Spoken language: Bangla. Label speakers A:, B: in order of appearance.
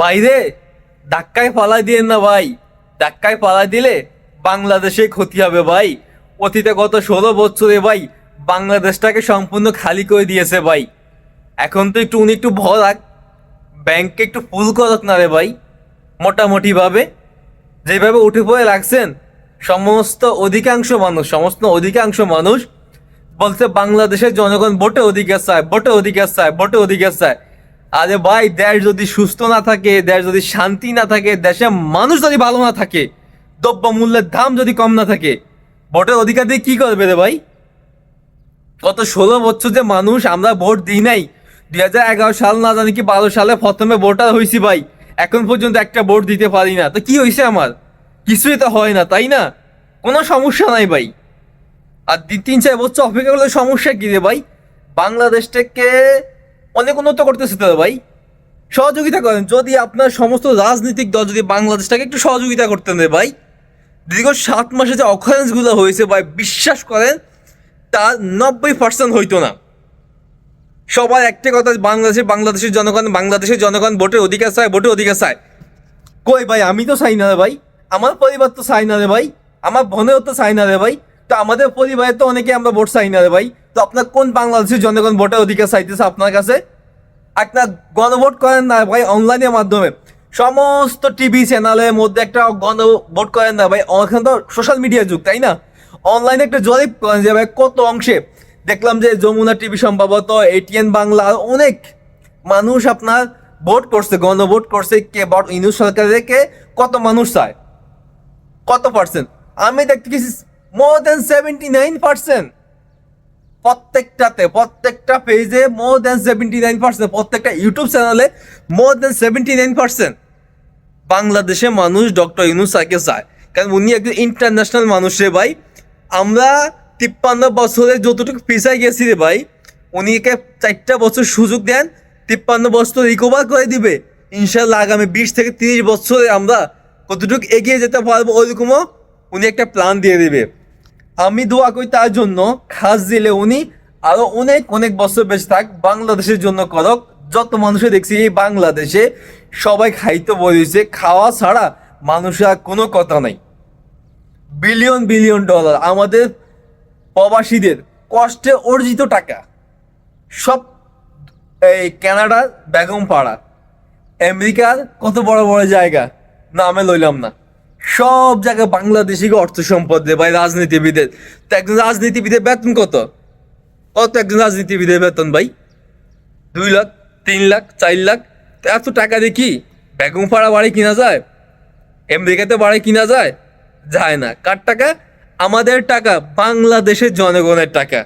A: বাইরে ধাক্কায় পালাই দিয়েন না ভাই। ধাক্কায় পালাই দিলে বাংলাদেশে ক্ষতি হবে ভাই। অতীতে গত ষোলো বছরে ভাই বাংলাদেশটাকে সম্পূর্ণ খালি করে দিয়েছে ভাই। এখন তো একটু উনি একটু ভরাক ব্যাংকে একটু ফুল করক না রে ভাই। মোটামুটিভাবে যেভাবে উঠে পড়ে রাখছেন, সমস্ত অধিকাংশ মানুষ, সমস্ত অধিকাংশ মানুষ বলছে বাংলাদেশের জনগণ ভোটে অধিকার চায়, ভোটে অধিকার চায়, ভোটে অধিকার চায়। আরে ভাই, দেশ যদি সুস্থ না থাকে, দেশ যদি শান্তি না থাকে, দেশে মানুষ যদি ভালো না থাকে, দ্রব্য মূল্যের দাম যদি কম না থাকে, ভোটের অধিকার দিয়ে কি করবে রে ভাই? গত ষোলো বছর যে মানুষ আমরা ভোট দিই নাই, দুই হাজার এগারো সাল না জানি কি বারো সালে প্রথমে ভোটার হয়েছি ভাই, এখন পর্যন্ত একটা ভোট দিতে পারি না। তো কি হয়েছে আমার? কিছুই তো হয় না, তাই না? কোনো সমস্যা নাই ভাই। আর তিন চার বছর অপেক্ষা করলে সমস্যা কি রে ভাই? বাংলাদেশটাকে অনেক উন্নত করতেছে তো ভাই। সহযোগিতা করেন, যদি আপনার সমস্ত রাজনৈতিক দল যদি বাংলাদেশটাকে একটু সহযোগিতা করতেন রে ভাই। দীর্ঘ সাত মাসে যে অক্ষরেন্সগুলো হয়েছে ভাই, বিশ্বাস করেন, তার নব্বই পার্সেন্ট হইতো না। সবার একটা কথা, বাংলাদেশের বাংলাদেশের জনগণ বাংলাদেশের জনগণ ভোটের অধিকার চায় ভোটের অধিকার চায়। কই ভাই, আমি তো চাই না রে ভাই। আমার পরিবার তো চাই না রে ভাই। আমার বোনেও তো চাই না রে ভাই। তো আমাদের পরিবারে তো অনেকে আমরা ভোট চাই না রে ভাই। তো আপনার কোন বাংলাদেশের জনগণ ভোটের অধিকার চাইতেছে আপনার কাছে? একটা গণভোট করেন না ভাই অনলাইনের মাধ্যমে। সমস্ত টিভি চ্যানেলের মধ্যে একটা গণভোট করেন না ভাই এখন তো সোশ্যাল মিডিয়ার যুগ, তাই না? অনলাইনে একটা জরিপ করেন যে ভাই, কত অংশে? দেখলাম যে যমুনা টিভি সম্ভবত এটিএন বাংলা, আর অনেক মানুষ আপনার ভোট করছে, গণভোট করছে, কে ভোট ইউনিট সরকারকে কত মানুষ চায়? কত পার্সেন্ট আমি দেখতে গেছি more than seventy nine percent প্রত্যেকটাতে, প্রত্যেকটা পেজে more than seventy nine percent প্রত্যেকটা ইউটিউব চ্যানেলে more than seventy nine percent বাংলাদেশে মানুষ ডক্টর ইউনুসাকে চায়। কারণ উনি একজন ইন্টারন্যাশনাল মানুষ রে ভাই। আমরা তিপ্পান্ন বছরে যতটুকু পিছাই গেছি রে ভাই, উনিকে চারটা বছর সুযোগ দেন, তিপ্পান্ন বছর রিকভার করে দিবে। ইনশাল্লাহ আগামী বিশ থেকে তিরিশ বছরে আমরা কতটুকু এগিয়ে যেতে পারব ওইরকমও উনি একটা প্ল্যান দিয়ে দেবে। আমি দোয়া করি তার জন্য, খাস দিলে উনি আরও অনেক অনেক বছর বেঁচে থাক, বাংলাদেশের জন্য করক। যত মানুষে দেখছি এই বাংলাদেশে সবাই খাইতে বলেছে খাওয়া ছাড়া মানুষের আর কোনো কথা নাই। বিলিয়ন বিলিয়ন ডলার, আমাদের প্রবাসীদের কষ্টে অর্জিত টাকা। সব এই কানাডার বেগম পাড়া আমেরিকার কত বড় বড় জায়গা, নামে লইলাম না। সব জায়গায় বাংলাদেশিকে অর্থ সম্পদ দেয় ভাই, রাজনীতিবিদের। তো একজন রাজনীতিবিদের বেতন কত? কত একজন রাজনীতিবিদের বেতন ভাই? দুই লাখ, তিন লাখ, চার লাখ? এত টাকা দিয়ে কি বেগম পাড়া বাড়ি কিনা যায়? আমেরিকাতে বাড়ি কিনা যায়? যায় না। কার টাকা? আমাদের টাকা, বাংলাদেশের জনগণের টাকা।